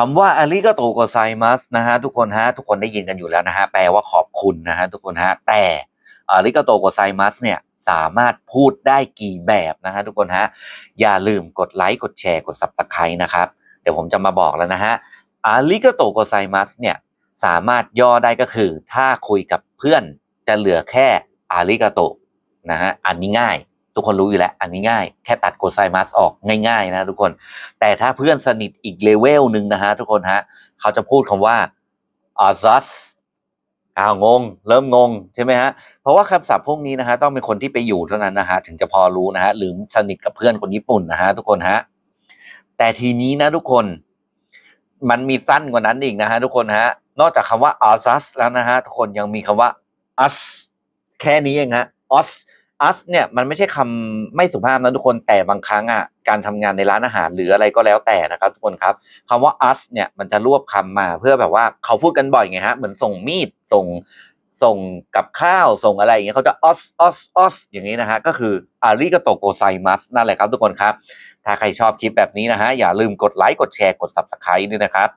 คำว่าอาริกาโตโกไซมัสนะฮะทุกคนฮะทุกคนได้ยินกันอยู่แล้วนะฮะแปลว่าขอบคุณนะฮะทุกคนฮะแต่อาริกาโตโกไซมัสเนี่ยสามารถพูดได้กี่แบบนะฮะทุกคนฮะอย่าลืมกดไลค์กดแชร์กด subscribe นะครับเดี๋ยวผมจะมาบอกแล้วนะฮะอาริกาโตโกไซมัสเนี่ยสามารถย่อได้ก็คือ ถ้าคุยกับเพื่อนจะเหลือแค่อาริกาโตนะฮะอันนี้ง่าย ทุกคนรู้อยู่แล้ว อันนี้ง่ายแค่ตัดโกไซมัสออกง่ายๆนะทุกคน แต่ถ้าเพื่อนสนิทอีกเลเวลหนึ่งนะฮะทุกคนฮะเขาจะพูดคำว่าอาซัสอ้าวงง เริ่มงงใช่ไหมฮะเพราะว่าคำศัพท์พวกนี้นะฮะต้องเป็นคนที่ไปอยู่เท่านั้นนะฮะถึงจะพอรู้นะฮะหรือสนิทกับเพื่อนคนญี่ปุ่นนะฮะทุกคนฮะแต่ทีนี้นะทุกคนมันมีสั้นกว่านั้นอีกนะฮะทุกคนฮะนอกจากคำว่าอาซัสแล้วนะฮะทุกคนยังมีคำว่า us แค่นี้เองฮะ us us เนี่ยมันไม่ใช่คำไม่สุภาพนะทุกคนแต่บางครั้งอะการทำงานในร้านอาหารหรืออะไรก็แล้วแต่นะครับทุกคนครับคำว่า us เนี่ยมันจะรวบคำมาเพื่อแบบว่าเขาพูดกันบ่อยไงฮะเหมือนส่งมีดส่งส่งกับข้าวส่งอะไรอย่างเงี้ยเขาจะ us us us อย่างนี้นะฮะก็คืออาริกโตโกไซมัสนั่นแหละครับทุกคนครับ ถ้าใครชอบคลิปแบบนี้นะฮะอย่าลืมกดไลค์กดแชร์กด subscribe ด้วยนะครับ